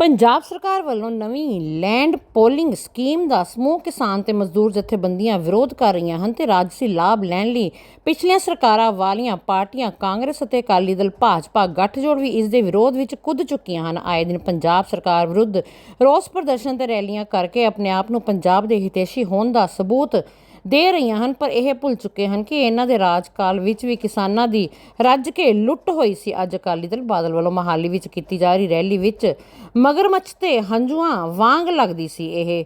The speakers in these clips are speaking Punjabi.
ਪੰਜਾਬ ਸਰਕਾਰ ਵੱਲੋਂ ਨਵੀਂ ਲੈਂਡ ਪੋਲਿੰਗ ਸਕੀਮ ਦਾ ਸਮੂਹ ਕਿਸਾਨ ਤੇ ਮਜ਼ਦੂਰ ਜਥੇਬੰਦੀਆਂ ਵਿਰੋਧ ਕਰ ਰਹੀਆਂ ਹਨ ਤੇ ਰਾਜਸੀ ਲਾਭ ਲੈਣ ਲਈ ਪਿਛਲੀਆਂ ਸਰਕਾਰਾਂ ਵਾਲੀਆਂ ਪਾਰਟੀਆਂ ਕਾਂਗਰਸ ਅਤੇ ਅਕਾਲੀ ਦਲ ਭਾਜਪਾ ਗੱਠਜੋੜ ਵੀ ਇਸ ਦੇ ਵਿਰੋਧ ਵਿੱਚ ਕੁੱਦ ਚੁੱਕੀਆਂ ਹਨ। ਆਏ ਦਿਨ ਪੰਜਾਬ ਸਰਕਾਰ ਵਿਰੁੱਧ ਰੋਸ ਪ੍ਰਦਰਸ਼ਨ ਤੇ ਰੈਲੀਆਂ ਕਰਕੇ ਆਪਣੇ ਆਪ ਨੂੰ ਪੰਜਾਬ ਦੇ ਹਿਤੈਸ਼ੀ ਹੋਣ ਦਾ ਸਬੂਤ ਦੇ ਰਹੀਆਂ ਹਨ, ਪਰ ਇਹ ਭੁੱਲ ਚੁੱਕੇ ਹਨ ਕਿ ਇਹਨਾਂ ਦੇ ਰਾਜਕਾਲ ਵਿੱਚ ਵੀ ਕਿਸਾਨਾਂ ਦੀ ਰੱਜ ਕੇ ਲੁੱਟ ਹੋਈ ਸੀ। ਅੱਜ ਅਕਾਲੀ ਦਲ ਬਾਦਲ ਵੱਲੋਂ ਮਹਾਲੀ ਵਿੱਚ ਕੀਤੀ ਜਾ ਰਹੀ ਰੈਲੀ ਵਿੱਚ ਮਗਰਮੱਛ ਤੇ ਹੰਝੂਆਂ ਵਾਂਗ ਲੱਗਦੀ ਸੀ। ਇਹ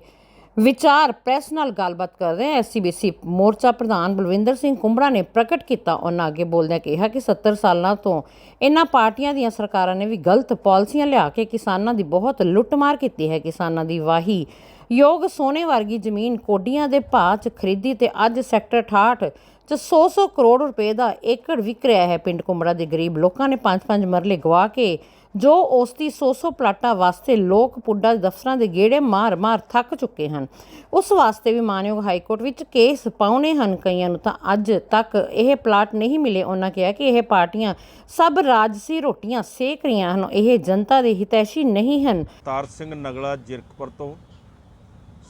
ਵਿਚਾਰ ਪ੍ਰੈਸ ਨਾਲ ਗੱਲਬਾਤ ਕਰਦੇ ਐਸਸੀਬੀਸੀ ਮੋਰਚਾ ਪ੍ਰਧਾਨ ਬਲਵਿੰਦਰ ਸਿੰਘ ਕੁੰਬੜਾ ਨੇ ਪ੍ਰਗਟ ਕੀਤਾ। ਉਹਨਾਂ ਅੱਗੇ ਬੋਲਦਿਆਂ ਕਿਹਾ ਕਿ 70 ਸਾਲਾਂ ਤੋਂ ਇਹਨਾਂ ਪਾਰਟੀਆਂ ਦੀਆਂ ਸਰਕਾਰਾਂ ਨੇ ਵੀ ਗਲਤ ਪਾਲਿਸੀਆਂ ਲਿਆ ਕੇ ਕਿਸਾਨਾਂ ਦੀ ਬਹੁਤ ਲੁੱਟਮਾਰ ਕੀਤੀ ਹੈ। ਕਿਸਾਨਾਂ ਦੀ ਵਾਹੀ ਯੋਗ ਸੋਨੇ ਵਰਗੀ ਜ਼ਮੀਨ ਕੋਡੀਆਂ ਦੇ ਭਾਅ 'ਚ ਖਰੀਦੀ ਤੇ ਅੱਜ ਸੈਕਟਰ 68 'ਚ 100-100 ਕਰੋੜ ਰੁਪਏ ਦਾ ਏਕੜ ਵਿਕ ਰਿਹਾ ਹੈ। ਪਿੰਡ ਕੁੰਬੜਾ ਦੇ ਗਰੀਬ ਲੋਕਾਂ ਨੇ 5-5 ਮਰਲੇ ਗਵਾ ਕੇ ਜੋ ਉਸ ਦੀ 100-100 ਪਲਾਟਾਂ ਵਾਸਤੇ ਲੋਕ ਪੁੱਡਾ ਦਫ਼ਤਰਾਂ ਦੇ ਗੇੜੇ ਮਾਰ-ਮਾਰ ਥੱਕ ਚੁੱਕੇ ਹਨ। ਉਸ ਵਾਸਤੇ ਵੀ ਮਾਨਯੋਗ ਹਾਈ ਕੋਰਟ ਵਿੱਚ ਕੇਸ ਪਾਉਣੇ ਹਨ ਕਈਆਂ ਨੂੰ ਤਾਂ ਅੱਜ ਤੱਕ ਇਹ ਪਲਾਟ ਨਹੀਂ ਮਿਲੇ। ਉਹਨਾਂ ਕਿਹਾ ਕਿ ਇਹ ਪਾਰਟੀਆਂ ਸਭ ਰਾਜਸੀ ਰੋਟੀਆਂ ਸੇਕ ਰਹੀਆਂ ਹਨ। ਇਹ ਜਨਤਾ ਦੇ ਹਿਤੈਸ਼ੀ ਨਹੀਂ ਹਨ। ਤਾਰ ਸਿੰਘ ਨਗਲਾ ਜਿਰਕਪੁਰ ਤੋਂ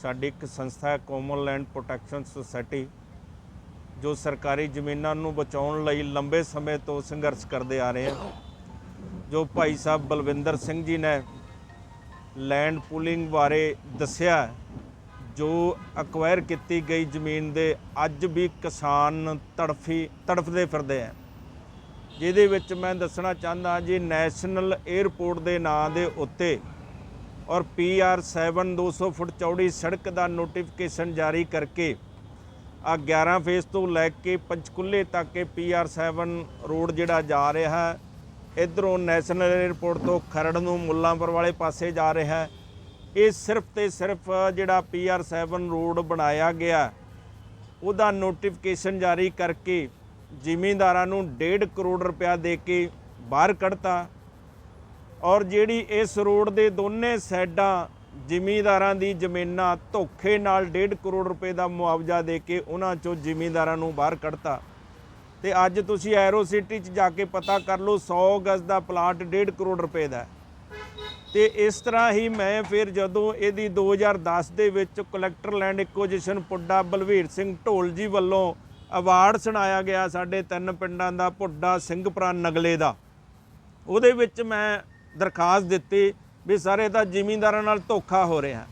ਸਾਡੀ ਇੱਕ ਸੰਸਥਾ ਹੈ ਕੋਮਨ ਲੈਂਡ ਪ੍ਰੋਟੈਕਸ਼ਨ ਸੁਸਾਇਟੀ ਜੋ ਸਰਕਾਰੀ ਜ਼ਮੀਨਾਂ ਨੂੰ ਬਚਾਉਣ ਲਈ ਲੰਬੇ ਸਮੇਂ ਤੋਂ ਸੰਘਰਸ਼ ਕਰਦੇ ਆ ਰਹੇ ਹਨ। ਜੋ ਭਾਈ ਸਾਹਿਬ ਬਲਵਿੰਦਰ ਸਿੰਘ ਜੀ ਨੇ ਲੈਂਡ ਪੂਲਿੰਗ ਬਾਰੇ ਦੱਸਿਆ ਜੋ ਅਕਵਾਇਰ ਕੀਤੀ ਗਈ ਜ਼ਮੀਨ ਦੇ ਅੱਜ ਵੀ ਕਿਸਾਨ ਤੜਫੀ, ਤੜਫਦੇ ਫਿਰਦੇ ਆ। ਜਿਹਦੇ ਵਿੱਚ ਮੈਂ ਦੱਸਣਾ ਚਾਹੁੰਦਾ ਜੀ ਨੈਸ਼ਨਲ 에ਅਰਪੋਰਟ ਦੇ ਨਾਂ ਦੇ ਉੱਤੇ ਔਰ ਪੀਆਰ 7 200 ਫੁੱਟ ਚੌੜੀ ਸੜਕ ਦਾ ਨੋਟੀਫਿਕੇਸ਼ਨ ਜਾਰੀ ਕਰਕੇ ਆ 11 ਫੇਸ ਤੋਂ ਲੈ ਕੇ ਪੰਚਕੁੱਲੇ ਤੱਕ ਇਹ ਪੀਆਰ 7 ਰੋਡ ਜਿਹੜਾ ਜਾ ਰਿਹਾ ਹੈ। ਇਧਰੋਂ ਨੈਸ਼ਨਲ 에ਅਰਪੋਰਟ ਤੋਂ ਖਰੜ ਨੂੰ ਮੁੱਲਾਂਪੁਰ ਵਾਲੇ ਪਾਸੇ ਜਾ ਰਿਹਾ ਹੈ। ਇਹ ਸਿਰਫ ਤੇ ਸਿਰਫ ਜਿਹੜਾ ਪੀਆਰ 7 ਰੋਡ ਬਣਾਇਆ ਗਿਆ ਉਹਦਾ ਨੋਟੀਫਿਕੇਸ਼ਨ ਜਾਰੀ ਕਰਕੇ ਜ਼ਿਮੀਂਦਾਰਾਂ ਨੂੰ 1.5 ਕਰੋੜ ਰੁਪਇਆ ਦੇ ਕੇ ਬਾਹਰ ਕੱਢਤਾ। ਔਰ ਜਿਹੜੀ ਇਸ ਰੋਡ ਦੇ ਦੋਨੇ ਸਾਈਡਾਂ ਜ਼ਿਮੀਂਦਾਰਾਂ ਦੀ ਜ਼ਮੀਨਾਂ ਧੋਖੇ ਨਾਲ 1.5 ਕਰੋੜ ਰੁਪਏ ਦਾ ਮੁਆਵਜ਼ਾ ਦੇ ਕੇ ਉਹਨਾਂ ਚੋਂ ਜ਼ਿਮੀਂਦਾਰਾਂ ਨੂੰ ਬਾਹਰ ਕੱਢਤਾ ਤੇ ਅੱਜ ਤੁਸੀਂ ਐਰੋ ਸਿਟੀ 'ਚ ਜਾ ਕੇ ਪਤਾ ਕਰ ਲਓ 100 ਗਜ਼ ਦਾ ਪਲਾਟ 1.5 ਕਰੋੜ ਰੁਪਏ ਦਾ ਹੈ। ਤੇ ਇਸ ਤਰ੍ਹਾਂ ਹੀ ਮੈਂ ਫਿਰ ਜਦੋਂ ਇਹਦੀ 2010 ਦੇ ਵਿੱਚ collector land acquisition PUDA Balvir Singh Dhol ji ਵੱਲੋਂ ਅਵਾਰਡ ਸੁਣਾਇਆ ਗਿਆ ਸਾਡੇ ਤਿੰਨ ਪਿੰਡਾਂ ਦਾ ਪੁੱਡਾ ਸਿੰਘਪੁਰਾ, ਨਗਲੇ ਦਾ, ਉਹਦੇ ਵਿੱਚ ਮੈਂ ਦਰਖਾਸਤ ਦਿੱਤੀ ਵੀ ਸਾਰੇ ਤਾਂ ਜ਼ਿਮੀਂਦਾਰਾਂ ਨਾਲ ਧੋਖਾ ਹੋ ਰਿਹਾ।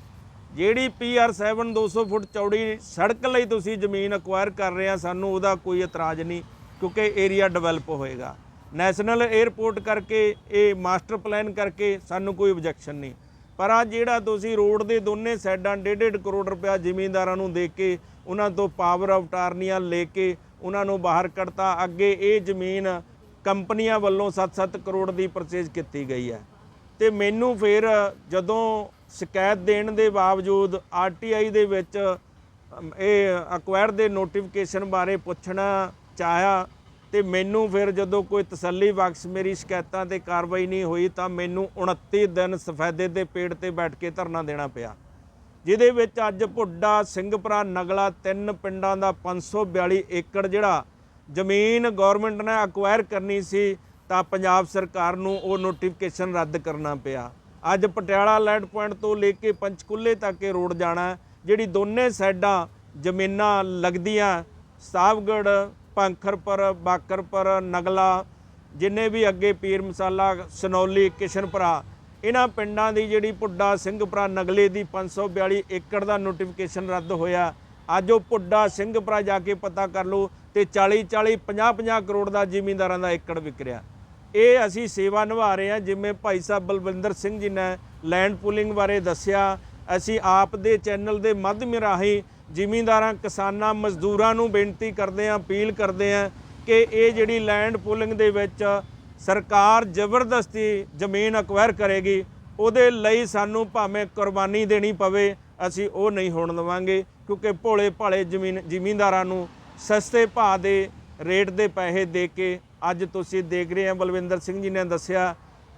ਜਿਹੜੀ ਪੀਆਰ 7 200 ਫੁੱਟ ਚੌੜੀ ਸੜਕ ਲਈ ਤੁਸੀਂ ਜ਼ਮੀਨ ਅਕਵਾਇਰ ਕਰ ਰਹੇ ਆ, ਸਾਨੂੰ ਉਹਦਾ ਕੋਈ ਇਤਰਾਜ਼ ਨਹੀਂ, ਕਿਉਂਕਿ ਏਰੀਆ ਡਿਵੈਲਪ ਹੋਏਗਾ। ਨੈਸ਼ਨਲ 에ਅਰਪੋਰਟ ਕਰਕੇ, ਇਹ ਮਾਸਟਰ ਪਲਾਨ ਕਰਕੇ ਸਾਨੂੰ ਕੋਈ ਆਬਜੈਕਸ਼ਨ ਨਹੀਂ। ਪਰ ਆ ਜਿਹੜਾ ਤੁਸੀਂ ਰੋਡ ਦੇ ਦੋਨੇ ਸਾਈਡਾਂ 1.5 ਕਰੋੜ ਰੁਪਇਆ ਜ਼ਿਮੀਂਦਾਰਾਂ ਨੂੰ ਦੇ ਕੇ, ਉਹਨਾਂ ਤੋਂ ਪਾਵਰ ਆਫ ਟਾਰਨੀਆਂ ਲੈ ਕੇ, ਉਹਨਾਂ ਨੂੰ ਬਾਹਰ ਕੱਢਤਾ, ਅੱਗੇ ਇਹ ਜ਼ਮੀਨ ਕੰਪਨੀਆਂ ਵੱਲੋਂ 7-7 ਕਰੋੜ ਦੀ ਪਰਚੇਜ਼ ਕੀਤੀ ਗਈ ਹੈ। ਤੇ ਮੈਨੂੰ ਫਿਰ ਜਦੋਂ ਸ਼ਿਕਾਇਤ ਦੇਣ ਦੇ ਬਾਵਜੂਦ ਆਰਟੀਆਈ ਦੇ ਵਿੱਚ ਇਹ ਅਕਵਾਇਰ ਦੇ ਨੋਟੀਫਿਕੇਸ਼ਨ ਬਾਰੇ ਪੁੱਛਣਾ ਚਾਹਿਆ, ਤੇ ਮੈਨੂੰ ਫਿਰ ਜਦੋਂ ਕੋਈ ਤਸੱਲੀ ਬਖਸ਼ ਮੇਰੀ ਸ਼ਿਕਾਇਤਾਂ ਤੇ ਕਾਰਵਾਈ ਨਹੀਂ ਹੋਈ, ਤਾਂ ਮੈਨੂੰ 29 ਦਿਨ ਸਫੈਦੇ ਦੇ ਪੇੜ ਤੇ ਬੈਠ ਕੇ ਧਰਨਾ ਦੇਣਾ ਪਿਆ। ਜਿਹਦੇ ਵਿੱਚ ਅੱਜ ਭੁੱਡਾ, ਸਿੰਘਪੁਰਾ, ਨਗਲਾ ਤਿੰਨ ਪਿੰਡਾਂ ਦਾ 542 ਏਕੜ ਜਿਹੜਾ ਜ਼ਮੀਨ ਗਵਰਨਮੈਂਟ ਨੇ ਅਕਵਾਇਰ ਕਰਨੀ ਸੀ, ਤਾਂ ਪੰਜਾਬ ਸਰਕਾਰ ਨੂੰ ਉਹ ਨੋਟੀਫਿਕੇਸ਼ਨ ਰੱਦ ਕਰਨਾ ਪਿਆ। ਅੱਜ ਪਟਿਆਲਾ ਲੈਂਡ ਪੁਆਇੰਟ ਤੋਂ ਲੈ ਕੇ ਪੰਚਕੁੱਲੇ ਤੱਕ ਇਹ ਰੋਡ ਜਾਣਾ ਜਿਹੜੀ ਦੋਨੇ ਸਾਈਡਾਂ ਜ਼ਮੀਨਾਂ ਲੱਗਦੀਆਂ ਸਾਹਿਬਗੜ੍ਹ ਪੰਖਰਪੁਰ ਬਾਕਰਪੁਰ, ਨਗਲਾ, ਜਿੰਨੇ ਵੀ ਅੱਗੇ ਪੀਰ ਮਸਾਲਾ, ਸਨੌਲੀ, ਕਿਸ਼ਨਪੁਰਾ, ਇਹਨਾਂ ਪਿੰਡਾਂ ਦੀ ਜਿਹੜੀ ਪੁੱਡਾ ਸਿੰਘਪੁਰਾ ਨਗਲੇ ਦੀ 542 ਏਕੜ ਦਾ ਨੋਟੀਫਿਕੇਸ਼ਨ ਰੱਦ ਹੋਇਆ। ਅੱਜ ਉਹ ਪੁੱਡਾ ਸਿੰਘਪੁਰਾ ਜਾ ਕੇ ਪਤਾ ਕਰ ਲਓ ਤੇ 40 40 50 50 ਕਰੋੜ ਦਾ ਜ਼ਿਮੀਂਦਾਰਾਂ ਦਾ ਏਕੜ ਵਿਕਰਿਆ ਇਹ ਅਸੀਂ ਸੇਵਾ ਨਿਭਾ ਰਹੇ ਹਾਂ, ਜਿਵੇਂ ਭਾਈ ਸਾਹਿਬ ਬਲਵਿੰਦਰ ਸਿੰਘ ਜੀ ਨੇ ਲੈਂਡ ਪੂਲਿੰਗ ਬਾਰੇ ਦੱਸਿਆ। ਅਸੀਂ ਆਪ ਦੇ ਚੈਨਲ ਦੇ ਮਾਧਿਅਮ ਰਾਹੀਂ ਜ਼ਿਮੀਂਦਾਰਾਂ ਕਿਸਾਨਾਂ, ਮਜ਼ਦੂਰਾਂ ਨੂੰ ਬੇਨਤੀ ਕਰਦੇ ਹਾਂ, ਅਪੀਲ ਕਰਦੇ ਹਾਂ ਕਿ ਇਹ ਜਿਹੜੀ ਲੈਂਡ ਪੂਲਿੰਗ ਦੇ ਵਿੱਚ ਸਰਕਾਰ ਜ਼ਬਰਦਸਤੀ ਜ਼ਮੀਨ ਅਕਵਾਇਰ ਕਰੇਗੀ, ਉਹਦੇ ਲਈ ਸਾਨੂੰ ਭਾਵੇਂ ਕੁਰਬਾਨੀ ਦੇਣੀ ਪਵੇ, ਅਸੀਂ ਉਹ ਨਹੀਂ ਹੋਣ ਦੇਵਾਂਗੇ, ਕਿਉਂਕਿ ਭੋਲੇ ਭਾਲੇ ਜ਼ਮੀਨ ਜ਼ਿਮੀਂਦਾਰਾਂ ਨੂੰ ਸਸਤੇ ਭਾਅ ਦੇ ਰੇਟ ਦੇ ਪੈਸੇ ਦੇ ਕੇ ਅੱਜ ਤੁਸੀਂ ਦੇਖ ਰਹੇ ਹੋ ਬਲਵਿੰਦਰ ਸਿੰਘ ਜੀ ਨੇ ਦੱਸਿਆ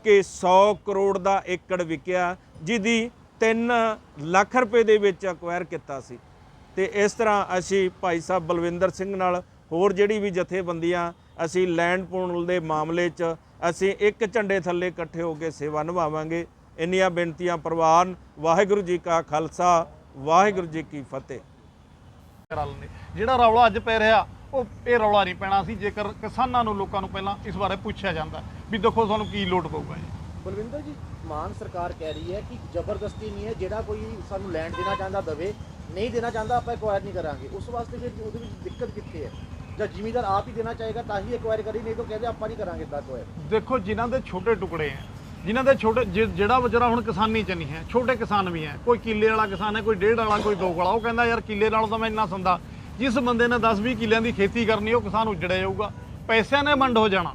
ਕਿ 100 ਕਰੋੜ ਦਾ ਏਕੜ ਵਿਕਿਆ, ਜਿਹਦੀ 3 ਲੱਖ ਰੁਪਏ ਦੇ ਵਿੱਚ ਅਕਵਾਇਰ ਕੀਤਾ ਸੀ। ਤੇ ਇਸ ਤਰ੍ਹਾਂ ਅਸੀਂ ਭਾਈ ਸਾਹਿਬ ਬਲਵਿੰਦਰ ਸਿੰਘ ਨਾਲ ਹੋਰ ਜਿਹੜੀ ਵੀ ਜਥੇਬੰਦੀਆਂ, ਅਸੀਂ ਲੈਂਡ ਪੂਲ ਦੇ ਮਾਮਲੇ 'ਚ ਅਸੀਂ ਇੱਕ ਝੰਡੇ ਥੱਲੇ ਇਕੱਠੇ ਹੋ ਕੇ ਸੇਵਾ ਨਿਭਾਵਾਂਗੇ। ਇੰਨੀਆਂ ਬੇਨਤੀਆਂ, ਪ੍ਰਵਾਨ, ਵਾਹਿਗੁਰੂ ਜੀ ਕਾ ਖਾਲਸਾ, ਵਾਹਿਗੁਰੂ ਜੀ ਕੀ ਫਤਿਹ। ਕਰਾ ਲੈਂਦੇ। ਜਿਹੜਾ ਰੌਲਾ ਅੱਜ ਪੈ ਰਿਹਾ ਉਹ ਇਹ ਰੌਲਾ ਨਹੀਂ ਪੈਣਾ ਸੀ ਜੇਕਰ ਕਿਸਾਨਾਂ ਨੂੰ ਲੋਕਾਂ ਨੂੰ ਪਹਿਲਾਂ ਇਸ ਬਾਰੇ ਪੁੱਛਿਆ ਜਾਂਦਾ ਵੀ ਦੇਖੋ ਤੁਹਾਨੂੰ ਕੀ ਲੋਡ ਪਊਗਾ ਜੀ। ਬਲਵਿੰਦਰ ਜੀ ਮਾਨ ਸਰਕਾਰ ਕਹਿ ਰਹੀ ਹੈ ਕਿ ਜ਼ਬਰਦਸਤੀ ਨਹੀਂ ਹੈ ਜਿਹੜਾ ਕੋਈ ਸਾਨੂੰ ਲੈਂਡ ਦੇਣਾ ਚਾਹੁੰਦਾ ਦਵੇ ਨਹੀਂ ਦੇਣਾ ਚਾਹੁੰਦਾ ਆਪਾਂ ਐਕਵਾਇਰ ਨਹੀਂ ਕਰਾਂਗੇ। ਉਸ ਵਾਸਤੇ ਫਿਰ ਉਹਦੇ ਵਿੱਚ ਦਿੱਕਤ ਕਿੱਥੇ ਹੈ? ਜਾਂ ਜ਼ਿਮੀਦਾਰ ਆਪ ਹੀ ਦੇਣਾ ਚਾਹੇਗਾ ਤਾਂ ਹੀ ਐਕਵਾਇਰ ਕਰੀ ਨਹੀਂ ਤਾਂ ਕਹਿੰਦੇ ਆਪਾਂ ਨਹੀਂ ਕਰਾਂਗੇ ਤਾਂ ਐਕਵਾਇਰ ਦੇਖੋ ਜਿਨ੍ਹਾਂ ਦੇ ਛੋਟੇ ਟੁਕੜੇ ਆ ਜਿਨ੍ਹਾਂ ਦੇ ਛੋਟੇ ਜਿ- ਜਿਹੜਾ ਵਿਚਾਰਾ ਹੁਣ ਕਿਸਾਨੀ ਚ ਨਹੀਂ ਹੈ, ਛੋਟੇ ਕਿਸਾਨ ਵੀ ਹੈ, ਕੋਈ ਕਿੱਲੇ ਵਾਲਾ ਕਿਸਾਨ ਹੈ, ਕੋਈ ਡੇਢ ਵਾਲਾ, ਕੋਈ ਦੋ ਵਾਲਾ, ਉਹ ਕਹਿੰਦਾ ਯਾਰ ਕਿੱਲੇ ਨਾਲੋਂ ਤਾਂ ਮੈਂ ਇੰਨਾ ਸੰਦਾ। ਜਿਸ ਬੰਦੇ ਨੇ 10 20 ਕਿੱਲਿਆਂ ਦੀ ਖੇਤੀ ਕਰਨੀ, ਉਹ ਕਿਸਾਨ ਉੱਜੜਿਆ ਜਾਊਗਾ। ਪੈਸਿਆਂ ਨੇ ਵੰਡ ਹੋ ਜਾਣਾ।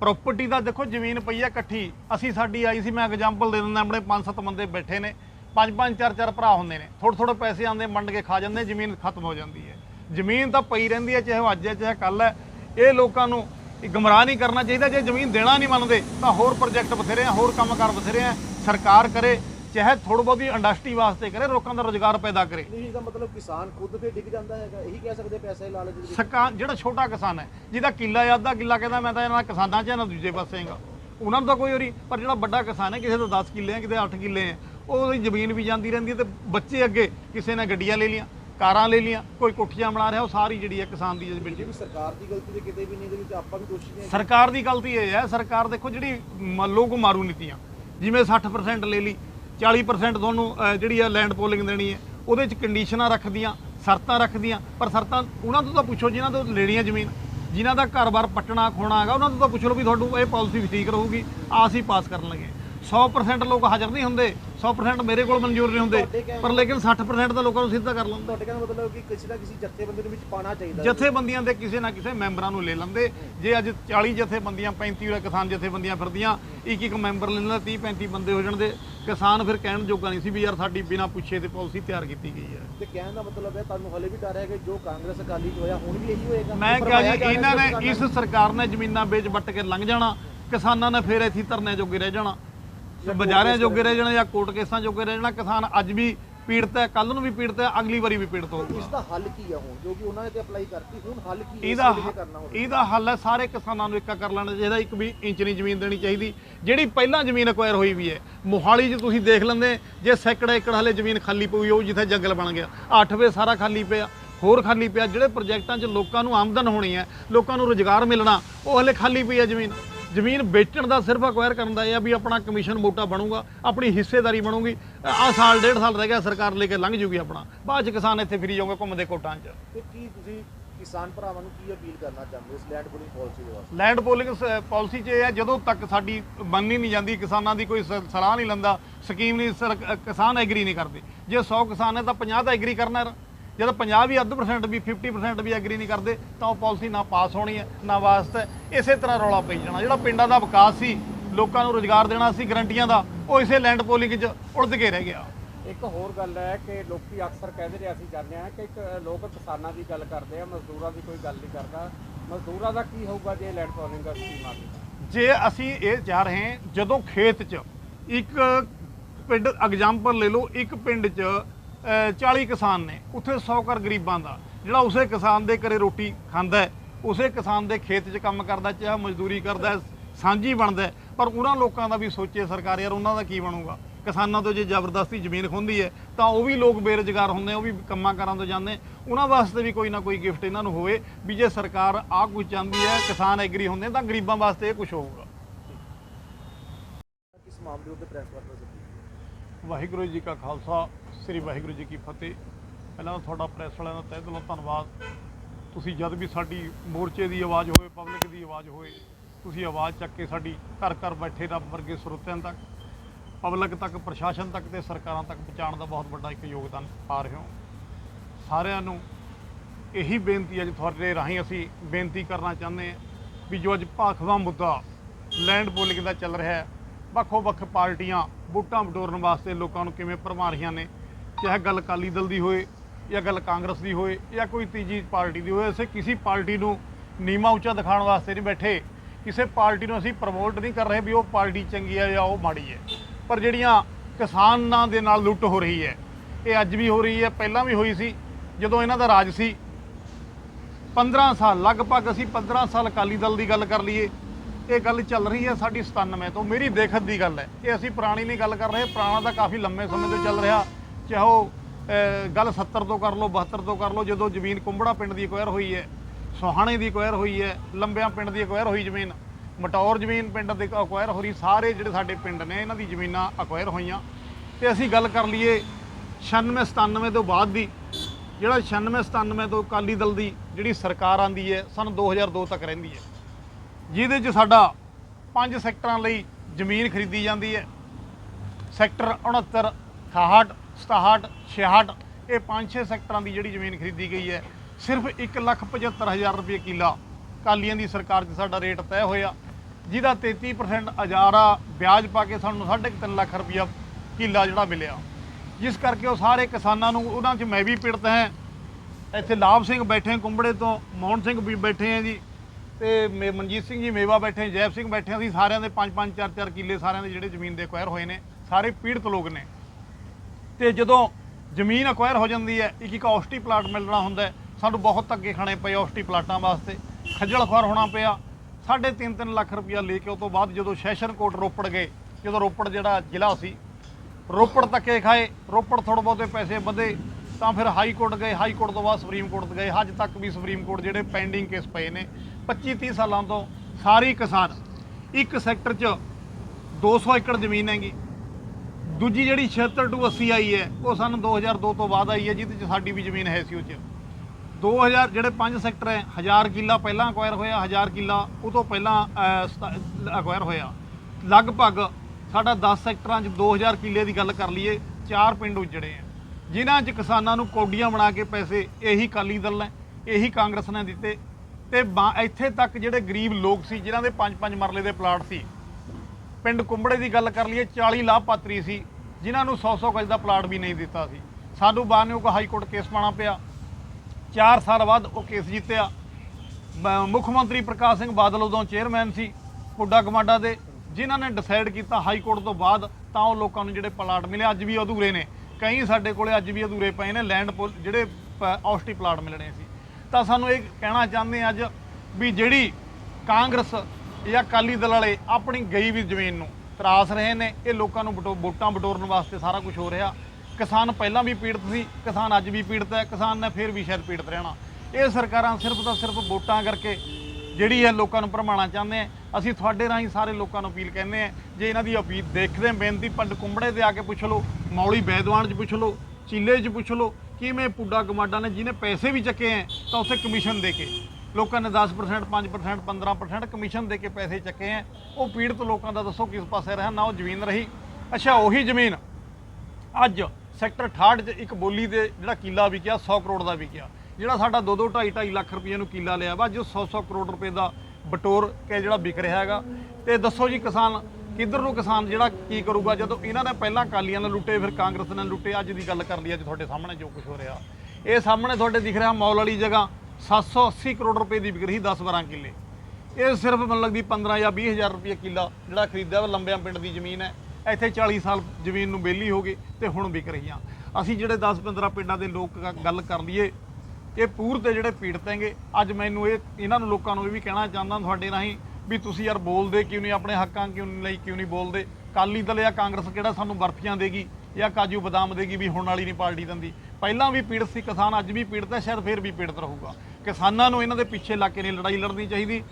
ਪ੍ਰਾਪਰਟੀ ਦਾ ਦੇਖੋ, ਜ਼ਮੀਨ ਪਈ ਹੈ ਇਕੱਠੀ। ਅਸੀਂ ਸਾਡੀ ਆਈ ਸੀ, ਮੈਂ ਐਗਜ਼ਾਮਪਲ ਦੇ ਦਿੰਦਾ, ਆਪਣੇ ਪੰਜ ਸੱਤ ਬੰਦੇ ਬੈਠੇ ਨੇ। ਪੰਜ ਪੰਜ, ਚਾਰ ਚਾਰ ਭਰਾ ਹੁੰਦੇ ਨੇ। ਥੋੜੇ ਥੋੜੇ ਪੈਸੇ ਆਉਂਦੇ, ਵੰਡ ਕੇ ਖਾ ਜਾਂਦੇ, ਜ਼ਮੀਨ ਖਤਮ ਹੋ ਜਾਂਦੀ ਹੈ। ਜ਼ਮੀਨ ਤਾਂ ਪਈ ਰਹਿੰਦੀ ਹੈ, ਚਾਹੇ ਉਹ ਅੱਜ ਹੈ, ਚਾਹੇ ਕੱਲ ਹੈ। ਇਹ ਲੋਕਾਂ ਨੂੰ ਇਹ ਗੁੰਮਰਾਹ ਨਹੀਂ ਕਰਨਾ ਚਾਹੀਦਾ ਜੇ ਜ਼ਮੀਨ ਦੇਣਾ ਨਹੀਂ ਮੰਨਦੇ ਤਾਂ ਹੋਰ ਪ੍ਰੋਜੈਕਟ ਬਥੇਰੇ ਆ ਹੋਰ ਕੰਮਕਾਰ ਬਥੇਰੇ ਆ ਸਰਕਾਰ ਕਰੇ ਚਾਹੇ ਥੋੜੀ ਬਹੁਤੀ ਇੰਡਸਟਰੀ ਵਾਸਤੇ ਕਰੇ ਲੋਕਾਂ ਦਾ ਰੋਜ਼ਗਾਰ ਪੈਦਾ ਕਰੇ। ਨਹੀਂ ਇਹਦਾ ਮਤਲਬ ਕਿਸਾਨ ਖੁਦ ਤੇ ਡਿੱਗ ਜਾਂਦਾ ਹੈਗਾ ਇਹੀ ਕਹਿ ਸਕਦੇ ਪੈਸੇ ਦੇ ਲਾਲਚ ਦੇ ਸਕਾ ਜਿਹੜਾ ਛੋਟਾ ਕਿਸਾਨ ਹੈ ਜਿਹਦਾ ਕਿੱਲਾ ਜਾਂ ਅੱਧਾ ਕਿੱਲਾ ਕਹਿੰਦਾ ਮੈਂ ਤਾਂ ਇਹਨਾਂ ਕਿਸਾਨਾਂ 'ਚ ਨਾ ਦੂਜੇ ਪਾਸੇ ਹੈਗਾ। ਉਹਨਾਂ ਨੂੰ ਤਾਂ ਕੋਈ ਹੋਰੀ ਪਰ ਜਿਹੜਾ ਵੱਡਾ ਕਿਸਾਨ ਹੈ ਕਿਸੇ ਤੋਂ 10 ਕਿੱਲੇ ਹੈ ਕਿਤੇ 8 ਕਿੱਲੇ ਹੈ ਉਹਦੀ ਜ਼ਮੀਨ ਵੀ ਜਾਂਦੀ ਰਹਿੰਦੀ ਹੈ ਤੇ ਬੱਚੇ ਅੱਗੇ ਕਿਸੇ ਨੇ ਗੱਡੀਆਂ ਲੈ ਲੀਆਂ ਕਾਰਾਂ ਲੈ ਲੀਆਂ ਕੋਈ ਕੋਠੀਆਂ ਬਣਾ ਰਿਹਾ ਉਹ ਸਾਰੀ ਜਿਹੜੀ ਹੈ ਕਿਸਾਨ ਦੀ ਇਹ ਵੀ ਸਰਕਾਰ ਦੀ ਗਲਤੀ ਤੇ ਕਿਤੇ ਵੀ ਨਹੀਂ ਇਹਦੇ ਵਿੱਚ ਆਪਾਂ ਵੀ ਦੋਸ਼ੀ ਨਹੀਂ ਸਰਕਾਰ ਦੀ ਗਲਤੀ ਇਹ ਹੈ ਸਰਕਾਰ ਦੇਖੋ ਜਿਹੜੀ ਲੋਕ ਮਾਰੂ ਨੀਤੀਆਂ ਜਿਵੇਂ 60% ਲੈ ਲਈ 40% ਤੁਹਾਨੂੰ ਜਿਹੜੀ ਹੈ ਲੈਂਡ ਪੋਲਿੰਗ ਦੇਣੀ ਹੈ ਉਹਦੇ ਚ ਕੰਡੀਸ਼ਨਾਂ ਰੱਖਦੀਆਂ ਸ਼ਰਤਾਂ ਰੱਖਦੀਆਂ ਪਰ ਸ਼ਰਤਾਂ ਉਹਨਾਂ ਤੋਂ ਤਾਂ ਪੁੱਛੋ ਜਿਨ੍ਹਾਂ ਤੋਂ ਲੈਣੀ ਹੈ ਜ਼ਮੀਨ ਜਿਨ੍ਹਾਂ ਦਾ ਘਰ-ਬਾਰ ਪੱਟਣਾ ਖੋਣਾ ਹੈਗਾ ਉਹਨਾਂ ਤੋਂ ਤਾਂ ਪੁੱਛ ਲਓ ਵੀ ਤੁਹਾਨੂੰ ਇਹ ਪਾਲਿਸੀ ਠੀਕ ਰਹੂਗੀ ਆ ਅਸੀਂ ਪਾਸ ਕਰਨ ਲੱਗੇ 100% ਲੋਕ ਹਾਜ਼ਰ ਨਹੀਂ ਹੁੰਦੇ 100% ਮੇਰੇ ਕੋਲ ਮਨਜ਼ੂਰ ਨਹੀਂ ਹੁੰਦੇ ਪਰ ਲੇਕਿਨ 60% ਤਾਂ ਲੋਕਾਂ ਨੂੰ ਸਿੱਧਾ ਕਰ ਲੈਂਦੇ। ਤੁਹਾਡੇ ਕਹਿਣ ਦਾ ਮਤਲਬ ਕਿ ਕਿਸੇ ਨਾ ਕਿਸੇ ਜਥੇਬੰਦੀ ਦੇ ਵਿੱਚ ਪਾਣਾ ਚਾਹੀਦਾ। ਜਥੇਬੰਦੀਆਂ ਦੇ ਕਿਸੇ ਨਾ ਕਿਸੇ ਮੈਂਬਰਾਂ ਨੂੰ ਲੈ ਲੈਂਦੇ। ਜੇ ਅੱਜ 40 ਜਥੇਬੰਦੀਆਂ 35 ਉਰੇ ਕਿਸਾਨ ਜਥੇਬੰਦੀਆਂ ਫਿਰਦੀਆਂ ਇੱਕ ਇੱਕ ਮੈਂਬਰ ਲੈ ਲੈਂਦਾ 30 35 ਬੰਦੇ ਹੋ ਜਾਣਦੇ। ਕਿਸਾਨ ਫਿਰ ਕਹਿਣ ਜੋਗਾ ਨਹੀਂ ਸੀ ਵੀ ਯਾਰ ਸਾਡੀ ਬਿਨਾ ਪੁੱਛੇ ਤੇ ਪਾਲਿਸੀ ਤਿਆਰ ਕੀਤੀ ਗਈ ਹੈ। ਤੇ ਕਹਿਣ ਦਾ ਮਤਲਬ ਹੈ ਤੁਹਾਨੂੰ ਹਲੇ ਵੀ ਡਰ ਹੈ ਕਿ ਜੋ ਕਾਂਗਰਸ ਅਕਾਲੀ ਚ ਹੋਇਆ ਹੁਣ ਵੀ ਇਹੀ ਹੋਏਗਾ? ਮੈਂ ਕਿਹਾ ਜੀ ਇਹਨਾਂ ਨੇ ਇਸ ਸਰਕਾਰ ਨੇ ਜ਼ਮੀਨਾਂ ਵੇਚ ਵੱਟ ਕੇ ਲੰਘ ਜਾਣਾ ਕਿਸਾਨਾਂ ਨੇ ਫਿਰ ਇੱਥੇ ਧਰਨੇ ਜੋਗੇ ਰਹਿ ਜਾਣਾ। ਬਾਜ਼ਾਰਾਂ ਜੋਗੇ ਰਹਿ ਜਾਣਾ ਜਾਂ ਕੋਰਟ ਕੇਸਾਂ ਜੋਗੇ ਰਹਿ ਜਾਣਾ ਕਿਸਾਨ ਅੱਜ ਵੀ ਪੀੜਤ ਹੈ ਕੱਲ ਨੂੰ ਵੀ ਪੀੜਤ ਹੈ ਅਗਲੀ ਵਾਰੀ ਵੀ ਪੀੜਤ ਹੋਊਗਾ। ਇਸ ਦਾ ਹੱਲ ਕੀ ਹੈ ਹੁਣ? ਜੋ ਕਿ ਉਹਨਾਂ ਨੇ ਤੇ ਅਪਲਾਈ ਕਰਤੀ ਹੁਣ ਹੱਲ ਕੀ ਹੈ? ਇਹਦਾ ਕਰਨਾ ਹੋਵੇ ਇਹਦਾ ਹੱਲ ਹੈ ਸਾਰੇ ਕਿਸਾਨਾਂ ਨੂੰ ਇੱਕਾ ਕਰ ਲੈਣਾ ਚਾਹੀਦਾ ਇੱਕ ਵੀ ਇੰਚ ਨਹੀਂ ਜ਼ਮੀਨ ਦੇਣੀ ਚਾਹੀਦੀ। ਜਿਹੜੀ ਪਹਿਲਾਂ ਜ਼ਮੀਨ ਅਕਵਾਇਰ ਹੋਈ ਵੀ ਹੈ ਮੋਹਾਲੀ 'ਚ ਤੁਸੀਂ ਦੇਖ ਲੈਂਦੇ ਜੇ ਸੈਕੜਾ ਏਕੜ ਹਲੇ ਜ਼ਮੀਨ ਖਾਲੀ ਪਈ ਉਹ ਜਿੱਥੇ ਜੰਗਲ ਬਣ ਗਿਆ। 8 ਵੇ ਸਾਰਾ ਖਾਲੀ ਪਿਆ ਹੋਰ ਖਾਲੀ ਪਿਆ ਜਿਹੜੇ ਪ੍ਰੋਜੈਕਟਾਂ 'ਚ ਲੋਕਾਂ ਨੂੰ ਆਮਦਨ ਹੋਣੀ ਹੈ ਲੋਕਾਂ ਨੂੰ ਰੁਜ਼ਗਾਰ ਮਿਲਣਾ ਉਹ ਹਲੇ ਖਾਲੀ ਪਈ ਹੈ ਜ਼ਮੀਨ। ਜ਼ਮੀਨ ਵੇਚਣ ਦਾ ਸਿਰਫ ਅਕਵਾਇਰ ਕਰਨ ਦਾ ਇਹ ਆ ਵੀ ਆਪਣਾ ਕਮਿਸ਼ਨ ਮੋਟਾ ਬਣੂਗਾ ਆਪਣੀ ਹਿੱਸੇਦਾਰੀ ਬਣੂਗੀ। ਆਹ ਸਾਲ ਡੇਢ ਸਾਲ ਰਹਿ ਗਿਆ ਸਰਕਾਰ ਲੈ ਕੇ ਲੰਘ ਜੂਗੀ ਆਪਣਾ। ਬਾਅਦ 'ਚ ਕਿਸਾਨ ਇੱਥੇ ਫਿਰੀ ਜਾਊਗੇ ਘੁੰਮਦੇ ਕੋਟਾਂ 'ਚ। ਤੇ ਕੀ ਤੁਸੀਂ ਕਿਸਾਨ ਭਰਾਵਾਂ ਨੂੰ ਕੀ ਅਪੀਲ ਕਰਨਾ ਚਾਹੁੰਦੇ ਹੋ ਇਸ ਲੈਂਡ ਪੂਲਿੰਗ ਪਾਲਿਸੀ ਦੇ ਵਾਸਤੇ? ਲੈਂਡ ਪੋਲਿੰਗ ਪਾਲਿਸੀ 'ਚ ਇਹ ਹੈ ਜਦੋਂ ਤੱਕ ਸਾਡੀ ਮੰਨੀ ਨਹੀਂ ਜਾਂਦੀ ਕਿਸਾਨਾਂ ਦੀ ਕੋਈ ਸਲਾਹ ਨਹੀਂ ਲੈਂਦਾ ਸਕੀਮ ਨਹੀਂ ਕਿਸਾਨ ਐਗਰੀ ਨਹੀਂ ਕਰਦੇ। ਜੇ 100 ਕਿਸਾਨ ਹੈ ਤਾਂ 50 ਤਾਂ ਐਗਰੀ ਕਰਨਾ। ਜਦੋਂ 50 ਵੀ ਅੱਧ ਪਰਸੈਂਟ ਵੀ 50% ਵੀ ਐਗਰੀ ਨਹੀਂ ਕਰਦੇ ਤਾਂ ਉਹ ਪਾਲਿਸੀ ਨਾ ਪਾਸ ਹੋਣੀ ਹੈ ਨਾ ਵਾਸਤੇ ਇਸੇ ਤਰ੍ਹਾਂ ਰੌਲਾ ਪਈ ਜਾਣਾ। ਜਿਹੜਾ ਪਿੰਡਾਂ ਦਾ ਵਿਕਾਸ ਸੀ ਲੋਕਾਂ ਨੂੰ ਰੋਜ਼ਗਾਰ ਦੇਣਾ ਸੀ ਗਰੰਟੀਆਂ ਦਾ ਉਹ ਇਸੇ ਲੈਂਡ ਪੋਲਿੰਗ 'ਚ ਉਲਝ ਕੇ ਰਹਿ ਗਿਆ। ਇੱਕ ਹੋਰ ਗੱਲ ਹੈ ਕਿ ਲੋਕੀ ਅਕਸਰ ਕਹਿੰਦੇ ਨੇ ਅਸੀਂ ਜਾਣਦੇ ਹਾਂ ਕਿ ਇੱਕ ਲੋਕ ਕਿਸਾਨਾਂ ਦੀ ਗੱਲ ਕਰਦੇ ਆ ਮਜ਼ਦੂਰਾਂ ਦੀ ਕੋਈ ਗੱਲ ਨਹੀਂ ਕਰਦਾ। ਮਜ਼ਦੂਰਾਂ ਦਾ ਕੀ ਹੋਊਗਾ ਜੇ ਲੈਂਡ ਪੋਲਿੰਗ ਦਾ ਸਕੀਮ ਆ ਗਈ? ਜੇ ਅਸੀਂ ਇਹ ਚਾਹ ਰਹੇ ਜਦੋਂ ਖੇਤ 'ਚ ਇੱਕ ਪਿੰਡ ਐਗਜ਼ਾਮਪਲ ਲੈ ਲਓ ਇੱਕ ਪਿੰਡ 'ਚ 40 ਕਿਸਾਨ ਨੇ ਉੱਥੇ 100 ਘਰ ਗਰੀਬਾਂ ਦਾ ਜਿਹੜਾ ਉਸੇ ਕਿਸਾਨ ਦੇ ਘਰੇ ਰੋਟੀ ਖਾਂਦਾ ਹੈ ਉਸੇ ਕਿਸਾਨ ਦੇ ਖੇਤ 'ਚ ਕੰਮ ਕਰਦਾ ਚਾਹੇ ਮਜ਼ਦੂਰੀ ਕਰਦਾ ਸਾਂਝੀ ਬਣਦਾ ਪਰ ਉਹਨਾਂ ਲੋਕਾਂ ਦਾ ਵੀ ਸੋਚੇ ਸਰਕਾਰ ਯਾਰ ਉਹਨਾਂ ਦਾ ਕੀ ਬਣੂਗਾ? ਕਿਸਾਨਾਂ ਤੋਂ ਜੇ ਜ਼ਬਰਦਸਤੀ ਜ਼ਮੀਨ ਖੁੰਦੀ ਹੈ ਤਾਂ ਉਹ ਵੀ ਲੋਕ ਬੇਰੁਜ਼ਗਾਰ ਹੁੰਦੇ ਉਹ ਵੀ ਕੰਮਾਂ ਕਾਰਾਂ ਤੋਂ ਜਾਂਦੇ ਉਹਨਾਂ ਵਾਸਤੇ ਵੀ ਕੋਈ ਨਾ ਕੋਈ ਗਿਫਟ ਇਹਨਾਂ ਨੂੰ ਹੋਵੇ ਵੀ ਜੇ ਸਰਕਾਰ ਆਹ ਕੁਝ ਚਾਹੁੰਦੀ ਹੈ ਕਿਸਾਨ ਐਗਰੀ ਹੁੰਦੇ ਤਾਂ ਗਰੀਬਾਂ ਵਾਸਤੇ ਇਹ ਕੁਝ ਹੋਊਗਾ। ਕਿਸ ਮਾਮਲੇ ਉੱਤੇ ਪ੍ਰੈਸ ਵਾਰਤਾ ਸੀ ਵਾਹਿਗੁਰੂ ਜੀ ਕਾ ਖਾਲਸਾ ਸ੍ਰੀ ਵਾਹਿਗੁਰੂ ਜੀ ਕੀ ਫਤਿਹ। ਪਹਿਲਾਂ ਤਾਂ ਤੁਹਾਡਾ ਪ੍ਰੈਸ ਵਾਲਿਆਂ ਦਾ ਤਹਿ ਦਿਲੋਂ ਧੰਨਵਾਦ। ਤੁਸੀਂ ਜਦ ਵੀ ਸਾਡੀ ਮੋਰਚੇ ਦੀ ਆਵਾਜ਼ ਹੋਵੇ, ਪਬਲਿਕ ਦੀ ਆਵਾਜ਼ ਹੋਵੇ, ਤੁਸੀਂ ਆਵਾਜ਼ ਚੱਕ ਕੇ ਸਾਡੀ ਘਰ ਘਰ ਬੈਠੇ ਰੱਬ ਵਰਗੇ ਸਰੋਤਿਆਂ ਤੱਕ, ਪਬਲਿਕ ਤੱਕ, ਪ੍ਰਸ਼ਾਸਨ ਤੱਕ ਤੇ ਸਰਕਾਰਾਂ ਤੱਕ ਪਹੁੰਚਾਉਣ ਦਾ ਬਹੁਤ ਵੱਡਾ ਇੱਕ ਯੋਗਦਾਨ ਪਾ ਰਹੇ ਹੋ। ਸਾਰਿਆਂ ਨੂੰ ਇਹੀ ਬੇਨਤੀ ਅੱਜ ਤੁਹਾਡੇ ਰਾਹੀਂ ਅਸੀਂ ਬੇਨਤੀ ਕਰਨਾ ਚਾਹੁੰਦੇ ਹਾਂ ਵੀ ਜੋ ਅੱਜ ਭਾਖਵਾ ਮੁੱਦਾ ਲੈਂਡ ਪੋਲਿੰਗ ਦਾ ਚੱਲ ਰਿਹਾ ਹੈ ਵੱਖੋ ਵੱਖ ਪਾਰਟੀਆਂ ਵੋਟਾਂ ਵਟੋਰਨ ਵਾਸਤੇ ਲੋਕਾਂ ਨੂੰ ਕਿਵੇਂ ਭਰਮਾ ਰਹੀਆਂ ਨੇ ਚਾਹੇ ਗੱਲ ਅਕਾਲੀ ਦਲ ਦੀ ਹੋਏ ਜਾਂ ਗੱਲ ਕਾਂਗਰਸ ਦੀ ਹੋਏ ਜਾਂ ਕੋਈ ਤੀਜੀ ਪਾਰਟੀ ਦੀ ਹੋਏ, ਅਸੀਂ ਕਿਸੇ ਪਾਰਟੀ ਨੂੰ ਨੀਮਾ ਉੱਚਾ ਦਿਖਾਉਣ ਵਾਸਤੇ ਨਹੀਂ ਬੈਠੇ। ਕਿਸੇ ਪਾਰਟੀ ਨੂੰ ਅਸੀਂ ਪ੍ਰਮੋਟ ਨਹੀਂ ਕਰ ਰਹੇ ਵੀ ਉਹ ਪਾਰਟੀ ਚੰਗੀ ਹੈ ਜਾਂ ਉਹ ਮਾੜੀ ਹੈ। ਪਰ ਜਿਹੜੀਆਂ ਕਿਸਾਨਾਂ ਦੇ ਨਾਲ ਲੁੱਟ ਹੋ ਰਹੀ ਹੈ, ਇਹ ਅੱਜ ਵੀ ਹੋ ਰਹੀ ਹੈ, ਪਹਿਲਾਂ ਵੀ ਹੋਈ ਸੀ, ਜਦੋਂ ਇਹਨਾਂ ਦਾ ਰਾਜ ਸੀ 15 ਸਾਲ, ਲਗਭਗ ਅਸੀਂ 15 ਸਾਲ ਅਕਾਲੀ ਦਲ ਦੀ ਗੱਲ ਕਰ ਲਈਏ। ਇਹ ਗੱਲ ਚੱਲ ਰਹੀ ਹੈ ਸਾਡੀ 97 ਤੋਂ। ਮੇਰੀ ਦੇਖਤ ਦੀ ਗੱਲ ਹੈ ਇਹ ਅਸੀਂ ਪੁਰਾਣੀ ਨਹੀਂ ਗੱਲ ਕਰ ਰਹੇ, ਪੁਰਾਣਾ ਤਾਂ ਕਾਫੀ ਲੰਮੇ ਸਮੇਂ ਤੋਂ ਚੱਲ ਰਿਹਾ। ਚਾਹੇ ਉਹ ਗੱਲ 70 ਤੋਂ ਕਰ ਲਓ 72 ਤੋਂ ਕਰ ਲਓ, ਜਦੋਂ ਜ਼ਮੀਨ ਕੁੰਬੜਾ ਪਿੰਡ ਦੀ ਅਕਵਾਇਰ ਹੋਈ ਹੈ, ਸੋਹਾਣੇ ਦੀ ਅਕਵਾਇਰ ਹੋਈ ਹੈ, ਲੰਬਿਆਂ ਪਿੰਡ ਦੀ ਅਕਵਾਇਰ ਹੋਈ ਜ਼ਮੀਨ, ਮਟੌਰ ਜ਼ਮੀਨ ਪਿੰਡ ਦੇ ਅਕਵਾਇਰ ਹੋ ਰਹੀ ਸਾਰੇ ਜਿਹੜੇ ਸਾਡੇ ਪਿੰਡ ਨੇ, ਇਹਨਾਂ ਦੀ ਜ਼ਮੀਨਾਂ ਅਕਵਾਇਰ ਹੋਈਆਂ। ਤੇ ਅਸੀਂ ਗੱਲ ਕਰ ਲਈਏ 96 97 ਤੋਂ ਬਾਅਦ ਦੀ, ਜਿਹੜਾ 96 97 ਤੋਂ ਅਕਾਲੀ ਦਲ ਦੀ ਜਿਹੜੀ ਸਰਕਾਰ ਆਂਦੀ ਹੈ, ਸਨ 2002 ਤੱਕ ਰਹਿੰਦੀ ਹੈ। ਜਿਹਦੇ 'ਚ ਸਾਡਾ ਪੰਜ ਸੈਕਟਰਾਂ ਲਈ ਜ਼ਮੀਨ ਖਰੀਦੀ ਜਾਂਦੀ ਹੈ। ਸੈਕਟਰ 69 68 67 66 ਇਹ ਪੰਜ ਛੇ ਸੈਕਟਰਾਂ ਦੀ ਜਿਹੜੀ ਜ਼ਮੀਨ ਖਰੀਦੀ ਗਈ ਹੈ, ਸਿਰਫ 175000 ਰੁਪਏ ਕਿੱਲਾ ਕਾਲੀਆਂ ਦੀ ਸਰਕਾਰ 'ਚ ਸਾਡਾ ਰੇਟ ਤੈਅ ਹੋਇਆ। ਜਿਹਦਾ 33% ਅਜਾਰਾ ਵਿਆਜ ਪਾ ਕੇ ਸਾਨੂੰ 3.5 ਲੱਖ ਰੁਪਇਆ ਕਿੱਲਾ ਜਿਹੜਾ ਮਿਲਿਆ। ਜਿਸ ਕਰਕੇ ਉਹ ਸਾਰੇ ਕਿਸਾਨਾਂ ਨੂੰ, ਉਹਨਾਂ 'ਚ ਮੈਂ ਵੀ ਪੀੜਤ ਹਾਂ। ਇੱਥੇ ਲਾਭ ਸਿੰਘ ਬੈਠੇ ਕੁੰਬੜੇ ਤੋਂ, ਮੋਹਨ ਸਿੰਘ ਵੀ ਬੈਠੇ ਆ ਜੀ, ਤੇ ਮੇ- ਮਨਜੀਤ ਸਿੰਘ ਜੀ ਮੇਵਾ ਬੈਠੇ ਜੈਬ ਸਿੰਘ ਬੈਠੇ ਆ, ਅਸੀਂ ਸਾਰਿਆਂ ਦੇ 5-5 4-4 ਕਿੱਲੇ ਸਾਰਿਆਂ ਦੇ ਜਿਹੜੇ ਜ਼ਮੀਨ ਦੇ ਅਕਵਾਇਰ ਹੋਏ ਨੇ, ਸਾਰੇ ਪੀੜਤ ਲੋਕ ਨੇ। ਤੇ ਜਦੋਂ ਜ਼ਮੀਨ ਅਕਵਾਇਰ ਹੋ ਜਾਂਦੀ ਹੈ, ਇੱਕ ਇੱਕ ਔਸਟੀ ਪਲਾਟ ਮਿਲਣਾ ਹੁੰਦਾ ਸਾਨੂੰ ਬਹੁਤ ਧੱਕੇ ਖਾਣੇ ਪਏ ਔਸਟੀ ਪਲਾਟਾਂ ਵਾਸਤੇ। ਖੱਜਲ ਖੁਆਰ ਹੋਣਾ ਪਿਆ। ਸਾਢੇ ਤਿੰਨ ਤਿੰਨ ਲੱਖ ਰੁਪਇਆ ਲੈ ਕੇ ਉਹ ਤੋਂ ਬਾਅਦ ਜਦੋਂ ਸੈਸ਼ਨ ਕੋਰਟ ਰੋਪੜ ਗਏ, ਜਦੋਂ ਰੋਪੜ ਜਿਹੜਾ ਜ਼ਿਲ੍ਹਾ ਸੀ, ਰੋਪੜ ਧੱਕੇ ਖਾਏ, ਰੋਪੜ ਥੋੜ੍ਹੇ ਬਹੁਤੇ ਪੈਸੇ ਵਧੇ, ਤਾਂ ਫਿਰ ਹਾਈ ਕੋਰਟ ਗਏ। ਹਾਈ ਕੋਰਟ ਤੋਂ ਬਾਅਦ ਸੁਪਰੀਮ ਕੋਰਟ ਗਏ। ਅੱਜ ਤੱਕ ਵੀ ਸੁਪਰੀਮ ਕੋਰਟ ਜਿਹੜੇ ਪੈਂਡਿੰਗ ਕੇਸ ਪਏ ਨੇ। 25 30 ਸਾਲਾਂ ਤੋਂ ਸਾਰੀ ਕਿਸਾਨ ਇੱਕ ਸੈਕਟਰ 'ਚ 200 ਏਕੜ ਜ਼ਮੀਨ ਹੈਗੀ। ਦੂਜੀ ਜਿਹੜੀ 76 ਟੂ 80 ਆਈ ਹੈ, ਉਹ ਸਨ 2002 ਤੋਂ ਬਾਅਦ ਆਈ ਹੈ, ਜਿਹਦੇ 'ਚ ਸਾਡੀ ਵੀ ਜ਼ਮੀਨ ਹੈ ਸੀ ਉਹ 'ਚ। 2000 ਜਿਹੜੇ ਪੰਜ ਸੈਕਟਰ ਹੈ 1000 ਕਿੱਲਾ ਪਹਿਲਾਂ ਅਕਵਾਇਰ ਹੋਇਆ 1000 ਕਿੱਲਾ ਉਹ ਤੋਂ ਪਹਿਲਾਂ ਅਕਵਾਇਰ ਹੋਇਆ। ਲਗਭਗ ਸਾਡਾ 10 ਸੈਕਟਰਾਂ 'ਚ 2000 ਕਿੱਲੇ ਦੀ ਗੱਲ ਕਰ ਲਈਏ, ਚਾਰ ਪਿੰਡ ਉਜੜੇ ਆ ਜਿਨ੍ਹਾਂ 'ਚ ਕਿਸਾਨਾਂ ਨੂੰ ਕੌਡੀਆਂ ਬਣਾ ਕੇ ਪੈਸੇ, ਇਹੀ ਕਾਲੀ ਦਲ ਨੇ, ਇਹੀ ਕਾਂਗਰਸ ਨੇ ਦਿੱਤੇ। ਤੇ ਬਾ- ਇੱਥੇ ਤੱਕ ਜਿਹੜੇ ਗਰੀਬ ਲੋਕ ਸੀ, ਜਿਨ੍ਹਾਂ ਦੇ 5-5 ਮਰਲੇ ਦੇ ਪਲਾਟ ਸੀ ਪਿੰਡ ਕੁੰਬੜੇ ਦੀ ਗੱਲ ਕਰ ਲਈਏ 40 ਲਾਭਪਾਤਰੀ ਸੀ, ਜਿਨ੍ਹਾਂ ਨੂੰ 100-100 ਗਜ ਦਾ ਪਲਾਟ ਵੀ ਨਹੀਂ ਦਿੱਤਾ ਸੀ। ਸਾਨੂੰ ਬਾਨਿਓ ਕੋ ਹਾਈ ਕੋਰਟ ਕੇਸ ਪਾਣਾ ਪਿਆ। 4 ਸਾਲ ਬਾਅਦ ਉਹ ਕੇਸ ਜਿੱਤਿਆ। ਮੁੱਖ ਮੰਤਰੀ ਪ੍ਰਕਾਸ਼ ਸਿੰਘ ਬਾਦਲ ਉਦੋਂ ਚੇਅਰਮੈਨ ਸੀ, ਪੁੱਡਾ ਕਮਾਡਾ ਦੇ, ਜਿਨ੍ਹਾਂ ਨੇ ਡਿਸਾਈਡ ਕੀਤਾ ਹਾਈ ਕੋਰਟ ਤੋਂ ਬਾਅਦ ਤਾਂ ਉਹ ਲੋਕਾਂ ਨੂੰ ਜਿਹੜੇ ਪਲਾਟ ਮਿਲੇ, ਅੱਜ ਵੀ ਅਧੂਰੇ ਨੇ। ਕਈ ਸਾਡੇ ਕੋਲੇ ਅੱਜ ਵੀ ਅਧੂਰੇ ਪਏ ਨੇ, ਲੈਂਡ ਪੁਲ, ਜਿਹੜੇ ਪ- ਔਸਟੀ ਪਲਾਟ ਮਿਲਣੇ ਸੀ। ਤਾਂ ਸਾਨੂੰ ਇਹ ਕਹਿਣਾ ਚਾਹੁੰਦੇ ਅੱਜ ਵੀ ਜਿਹੜੀ ਕਾਂਗਰਸ ਜਾਂ ਅਕਾਲੀ ਦਲ ਵਾਲੇ ਆਪਣੀ ਗਈ ਵੀ ਜ਼ਮੀਨ ਨੂੰ ਤਰਾਸ ਰਹੇ ਨੇ। ਇਹ ਲੋਕਾਂ ਨੂੰ ਬਟੋ- ਵੋਟਾਂ ਬਟੋਰਨ ਵਾਸਤੇ ਸਾਰਾ ਕੁਝ ਹੋ ਰਿਹਾ। ਕਿਸਾਨ ਪਹਿਲਾਂ ਵੀ ਪੀੜਤ ਸੀ, ਕਿਸਾਨ ਅੱਜ ਵੀ ਪੀੜਤ ਹੈ, ਕਿਸਾਨ ਨੇ ਫਿਰ ਵੀ ਸ਼ਾਇਦ ਪੀੜਤ ਰਹਿਣਾ। ਇਹ ਸਰਕਾਰਾਂ ਸਿਰਫ ਤਾਂ ਸਿਰਫ ਵੋਟਾਂ ਕਰਕੇ ਜਿਹੜੀ ਹੈ ਲੋਕਾਂ ਨੂੰ ਭਰਮਾਉਣਾ ਚਾਹੁੰਦੇ ਆ। ਅਸੀਂ ਤੁਹਾਡੇ ਰਾਹੀਂ ਸਾਰੇ ਲੋਕਾਂ ਨੂੰ ਅਪੀਲ ਕਹਿੰਦੇ ਆ, ਜੇ ਇਹਨਾਂ ਦੀ ਅਪੀਲ ਦੇਖਦੇ ਬੇਨਤੀ, ਪੰਡ ਕੁੰਬੜੇ ਤੇ ਆ ਕੇ ਪੁੱਛ ਲਓ, ਮੌਲੀ ਬੈਦਵਾਨ 'ਚ ਪੁੱਛ ਲਓ, ਚੀਲੇ 'ਚ ਪੁੱਛ ਲਓ, ਕਿਵੇਂ ਪੁੱਡਾ ਕਮਾਡਾ ਨੇ, ਜਿਹਨੇ ਪੈਸੇ ਵੀ ਚੱਕੇ ਐ ਤਾਂ ਉੱਥੇ ਕਮਿਸ਼ਨ ਦੇ ਕੇ। ਲੋਕਾਂ ਨੇ 10% 5% 15% ਕਮਿਸ਼ਨ ਦੇ ਕੇ ਪੈਸੇ ਚੱਕੇ ਐ। ਉਹ ਪੀੜਤ ਲੋਕਾਂ ਦਾ ਦੱਸੋ ਕਿਸ ਪਾਸੇ ਰਹਿ ਨਾ ਉਹ ਜ਼ਮੀਨ ਰਹੀ। ਅੱਛਾ, ਉਹੀ ਜ਼ਮੀਨ ਅੱਜ ਸੈਕਟਰ 68 'ਚ ਇੱਕ ਬੋਲੀ ਦੇ ਜਿਹੜਾ ਕਿੱਲਾ ਵਿਕਿਆ 100 ਕਰੋੜ ਦਾ ਵਿਕਿਆ। ਜਿਹੜਾ ਸਾਡਾ 2-2 2.5 ਲੱਖ ਰੁਪਏ ਨੂੰ ਕਿੱਲਾ ਲਿਆ ਵਾ, ਜੋ 100-100 ਕਰੋੜ ਰੁਪਏ ਦਾ ਬਟੋਰ ਕੇ ਜਿਹੜਾ ਵਿਕ ਰਿਹਾ ਹੈਗਾ। ਤੇ ਦੱਸੋ ਜੀ ਕਿਸਾਨ, ਕਿੱਧਰ ਨੂੰ ਕਿਸਾਨ ਜਿਹੜਾ ਕੀ ਕਰੂਗਾ? ਜਦੋਂ ਇਹਨਾਂ ਨੇ ਪਹਿਲਾਂ ਕਾਲੀਆਂ ਨੇ ਲੁੱਟੇ, ਫਿਰ ਕਾਂਗਰਸ ਨੇ ਲੁੱਟੇ, ਅੱਜ ਦੀ ਗੱਲ ਕਰ ਲਈ, ਅੱਜ ਤੁਹਾਡੇ ਸਾਹਮਣੇ ਜੋ ਕੁਝ ਹੋ ਰਿਹਾ। ਇਹ ਸਾਹਮਣੇ ਤੁਹਾਡੇ ਦਿਖ ਰਿਹਾ ਮੌਲ ਵਾਲੀ ਜਗ੍ਹਾ। 780 ਕਰੋੜ ਰੁਪਏ ਦੀ ਵਿਕ ਰਹੀ 10-12 ਕਿੱਲੇ। ਇਹ ਸਿਰਫ ਮੈਨੂੰ ਲੱਗਦੀ 15 ਜਾਂ 20 ਹਜ਼ਾਰ ਰੁਪਏ ਕਿੱਲਾ ਜਿਹੜਾ ਖਰੀਦਿਆ ਵਾ, ਲੰਬਿਆਂ ਪਿੰਡ ਦੀ ਜ਼ਮੀਨ ਹੈ। ਇੱਥੇ 40 ਸਾਲ ਜ਼ਮੀਨ ਨੂੰ ਬੇਲੀ ਹੋ ਗਈ ਤੇ ਹੁਣ ਵਿਕ ਰਹੀਆਂ। ਅਸੀਂ ਜਿਹੜੇ 10-15 ਪਿੰਡਾਂ ਦੇ ਲੋਕ ਗੱਲ ਕਰ ਲਈਏ ਇਹ ਪੂਰ ਤੇ ਜਿਹੜੇ ਪੀੜਤ ਹੈਗੇ, ਅੱਜ ਮੈਨੂੰ ਇਹ, ਇਹਨਾਂ ਨੂੰ ਲੋਕਾਂ ਨੂੰ ਇਹ ਵੀ ਕਹਿਣਾ ਚਾਹੁੰਦਾ ਤੁਹਾਡੇ ਰਾਹੀਂ ਵੀ ਤੁਸੀਂ ਯਾਰ ਬੋਲਦੇ ਕਿਉਂ ਨਹੀਂ, ਆਪਣੇ ਹੱਕਾਂ ਕਿਉਂ ਨਹੀਂ ਲਈ ਕਿਉਂ ਨਹੀਂ ਬੋਲਦੇ? ਕਾਲੀ ਦਲ ਜਾਂ ਕਾਂਗਰਸ ਕਿਹੜਾ ਸਾਨੂੰ ਬਰਫੀਆਂ ਦੇਗੀ ਜਾਂ ਕਾਜੂ ਬਦਾਮ ਦੇਗੀ ਵੀ ਹੁਣ ਵਾਲੀ ਨਹੀਂ ਪਾਰਟੀ ਦਿੰਦੀ? ਪਹਿਲਾਂ ਵੀ ਪੀੜਤ ਸੀ ਕਿਸਾਨ ਅੱਜ ਵੀ ਪੀੜਤ ਹੈ ਸ਼ਾਇਦ ਫੇਰ ਵੀ ਪੀੜਤ ਰਹੂਗਾ। ਕਿਸਾਨਾਂ ਨੂੰ ਇਹਨਾਂ ਦੇ ਪਿੱਛੇ ਲੱਗ ਕੇ ਨਹੀਂ ਲੜਾਈ ਲੜਨੀ ਚਾਹੀਦੀ।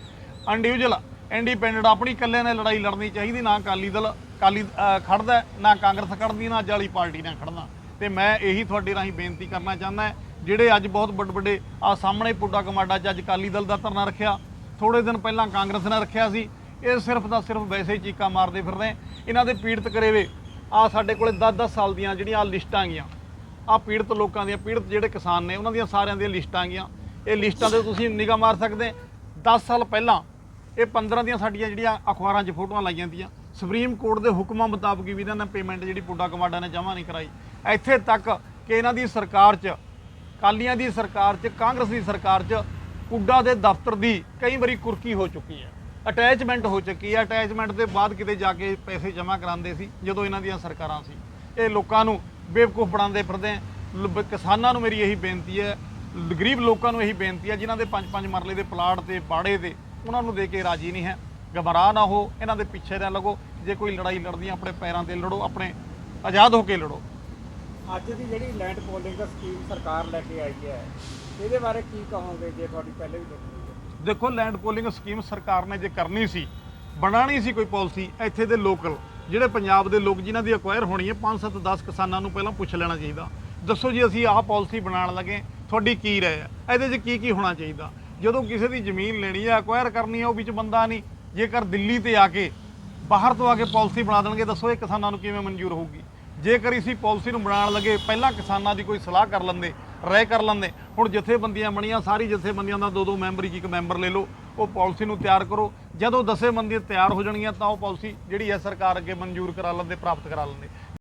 ਇੰਡੀਵਿਜੂਅਲ ਇੰਡੀਪੈਂਡੈਂਟ ਆਪਣੀ ਇਕੱਲੇ ਨੇ ਲੜਾਈ ਲੜਨੀ ਚਾਹੀਦੀ ਨਾ ਅਕਾਲੀ ਦਲ ਅਕਾਲੀ ਅਹ, ਖੜਦਾ ਨਾ ਕਾਂਗਰਸ ਖੜਦੀ ਨਾ ਜਾਲੀ ਪਾਰਟੀ ਨਾਲ ਖੜਨਾ ਤੇ ਮੈਂ ਇਹੀ ਤੁਹਾਡੇ ਰਾਹੀਂ ਬੇਨਤੀ ਕਰਨਾ ਚਾਹੁੰਦਾ ਜਿਹੜੇ ਅੱਜ ਬਹੁਤ ਵੱਡੇ ਵੱਡੇ ਆ ਸਾਹਮਣੇ ਪੁੱਡਾ ਕਮਾਡਾ 'ਚ ਅੱਜ ਅਕਾਲੀ ਦਲ ਦਾ ਧਰਨਾ ਰੱਖਿਆ ਥੋੜੇ ਦਿਨ ਪਹਿਲਾਂ ਕਾਂਗਰਸ ਨੇ ਰੱਖਿਆ ਸੀ ਇਹ ਸਿਰਫ ਦਾ ਸਿਰਫ ਵੈਸੇ ਹੀ ਚੀਕਾਂ ਮਾਰਦੇ ਫਿਰਦੇ ਇਹਨਾਂ ਦੇ ਪੀੜਤ ਕਰੇਵੇ ਆ ਸਾਡੇ ਕੋਲੇ 10-10 ਸਾਲ ਦੀਆਂ ਜਿਹੜੀਆਂ ਆਹ ਲਿਸਟਾਂ ਗਈਆਂ ਆ ਪੀੜਤ ਲੋਕਾਂ ਦੀਆਂ, ਪੀੜਤ ਜਿਹੜੇ ਕਿਸਾਨ ਨੇ, ਉਹਨਾਂ ਦੀਆਂ ਸਾਰਿਆਂ ਦੀਆਂ ਲਿਸਟਾਂ ਗਈਆਂ ਇਹ ਲਿਸਟਾਂ ਤੇ ਤੁਸੀਂ ਨਿਗਾਹ ਮਾਰ ਸਕਦੇ 10 ਸਾਲ ਪਹਿਲਾਂ ਇਹ 15 ਦੀਆਂ ਸਾਡੀਆਂ ਜਿਹੜੀਆਂ ਅਖਬਾਰਾਂ 'ਚ ਫੋਟੋਆਂ ਲਾਈਆਂ ਜਾਂਦੀਆਂ ਸੁਪਰੀਮ ਕੋਰਟ ਦੇ ਹੁਕਮਾਂ ਮੁਤਾਬਕ ਵੀ ਇਹਨਾਂ ਨੇ ਪੇਮੈਂਟ ਜਿਹੜੀ ਪੁੱਡਾ ਕਮਾਡਾ ਨੇ ਜਮ੍ਹਾਂ ਨਹੀਂ ਕਰਾਈ। ਇੱਥੇ ਤੱਕ ਕਿ ਇਹਨਾਂ ਦੀ ਸਰਕਾਰ 'ਚ ਕਾਲੀਆਂ ਦੀ ਸਰਕਾਰ 'ਚ, ਕਾਂਗਰਸ ਦੀ ਸਰਕਾਰ 'ਚ ਪੁੱਡਾ ਦੇ ਦਫ਼ਤਰ ਦੀ ਕਈ ਵਾਰੀ ਕੁਰਕੀ ਹੋ ਚੁੱਕੀ ਹੈ। ਅਟੈਚਮੈਂਟ ਹੋ ਚੁੱਕੀ ਹੈ। ਅਟੈਚਮੈਂਟ ਦੇ ਬਾਅਦ ਕਿਤੇ ਜਾ ਕੇ ਪੈਸੇ ਜਮ੍ਹਾਂ ਕਰਾਉਂਦੇ ਸੀ, ਜਦੋਂ ਇਹਨਾਂ ਦੀਆਂ ਸਰਕਾਰਾਂ ਸੀ। ਇਹ ਲੋਕਾਂ ਨੂੰ ਬੇਵਕੂਫ ਬਣਾਉਂਦੇ ਫਿਰਦੇ ਆ। ਲ- ਕਿਸਾਨਾਂ ਨੂੰ ਮੇਰੀ ਇਹੀ ਬੇਨਤੀ ਹੈ ਲ- ਗਰੀਬ ਲੋਕਾਂ ਨੂੰ ਇਹੀ ਬੇਨਤੀ ਹੈ ਜਿਨ੍ਹਾਂ ਦੇ ਪੰਜ ਪੰਜ ਮਰਲੇ ਦੇ ਪਲਾਟ ਤੇ ਬਾੜੇ ਤੇ ਉਹਨਾਂ ਨੂੰ ਦੇ ਕੇ ਰਾਜੀ ਨਹੀਂ ਹੈ। ਗਮਰਾਹ ਨਾ ਹੋ ਇਹਨਾਂ ਦੇ ਪਿੱਛੇ ਨਾ ਲੱਗੋ। ਜੇ ਕੋਈ ਲੜਾਈ ਲੜਦੀ ਆਪਣੇ ਪੈਰਾਂ ਤੇ ਲੜੋ ਆਪਣੇ ਆਜ਼ਾਦ ਹੋ ਕੇ ਲੜੋ। ਅੱਜ ਦੀ ਜਿਹੜੀ ਲੈਂਡ ਪੋਲਿੰਗ ਸਕੀਮ ਸਰਕਾਰ ਲੈ ਕੇ ਆਈ ਹੈ ਇਹਦੇ ਬਾਰੇ ਕੀ ਕਹੋਗੇ ਜੇ ਤੁਹਾਡੀ ਪਹਿਲੇ ਵੀ ਦੇਖੀ ਹੈ? ਦੇਖੋ ਲੈਂਡ ਪੋਲਿੰਗ ਸਕੀਮ ਸਰਕਾਰ ਨੇ ਜੇ ਕਰਨੀ ਸੀ ਬਣਾਣੀ ਸੀ ਕੋਈ ਪਾਲਿਸੀ ਇੱਥੇ ਦੇ ਲੋਕਲ ਜਿਹੜੇ ਪੰਜਾਬ ਦੇ ਲੋਕ ਜਿਨ੍ਹਾਂ ਦੀ ਅਕਵਾਇਰ ਹੋਣੀ ਹੈ 5 7 10 ਕਿਸਾਨਾਂ ਨੂੰ ਪਹਿਲਾਂ ਪੁੱਛ ਲੈਣਾ ਚਾਹੀਦਾ। ਦੱਸੋ ਜੀ, ਅਸੀਂ ਆਹ ਪਾਲਿਸੀ ਬਣਾਉਣ ਲੱਗੇ ਤੁਹਾਡੀ ਕੀ ਰਾਏ ਹੈ? ਇਹਦੇ 'ਚ ਕੀ ਕੀ ਹੋਣਾ ਚਾਹੀਦਾ? ਜਦੋਂ ਕਿਸੇ ਦੀ ਜ਼ਮੀਨ ਲੈਣੀ ਹੈ ਅਕਵਾਇਰ ਕਰਨੀ ਹੈ, ਉਹ ਵਿੱਚ ਬੰਦਾ ਨਹੀਂ। ਜੇਕਰ ਦਿੱਲੀ ਤੇ ਆ ਕੇ, ਬਾਹਰ ਤੋਂ ਆ ਕੇ ਪਾਲਿਸੀ ਬਣਾ ਦੇਣਗੇ, ਦੱਸੋ ਇਹ ਕਿਸਾਨਾਂ ਨੂੰ ਕਿਵੇਂ ਮਨਜ਼ੂਰ ਹੋਊਗੀ? ਜੇਕਰ ਇਸੀ ਪਾਲਿਸੀ ਨੂੰ ਬਣਾਉਣ ਲੱਗੇ, ਪਹਿਲਾਂ ਕਿਸਾਨਾਂ ਦੀ ਕੋਈ ਸਲਾਹ ਕਰ ਲੈਂਦੇ, ਰਾਏ ਕਰ ਲੈਂਦੇ, ਹੁਣ ਜਥੇਬੰਦੀਆਂ ਬਣੀਆਂ, ਸਾਰੀ ਜਥੇਬੰਦੀਆਂ ਦਾ ਦੋ ਦੋ ਮੈਂਬਰ ਇੱਕ ਇੱਕ ਮੈਂਬਰ ਲੈ ਲਓ। ਉਹ ਪਾਲਿਸੀ ਨੂੰ ਤਿਆਰ ਕਰੋ। ਜਦੋਂ ਦਸੇ ਬੰਦੀਆਂ ਤਿਆਰ ਹੋ ਜਾਣਗੀਆਂ ਤਾਂ ਉਹ ਪਾਲਿਸੀ ਜਿਹੜੀ ਹੈ ਸਰਕਾਰ ਅੱਗੇ ਮਨਜ਼ੂਰ ਕਰਾ ਲੈਂਦੇ, ਪ੍ਰਾਪਤ ਕਰਾ ਲੈਂਦੇ।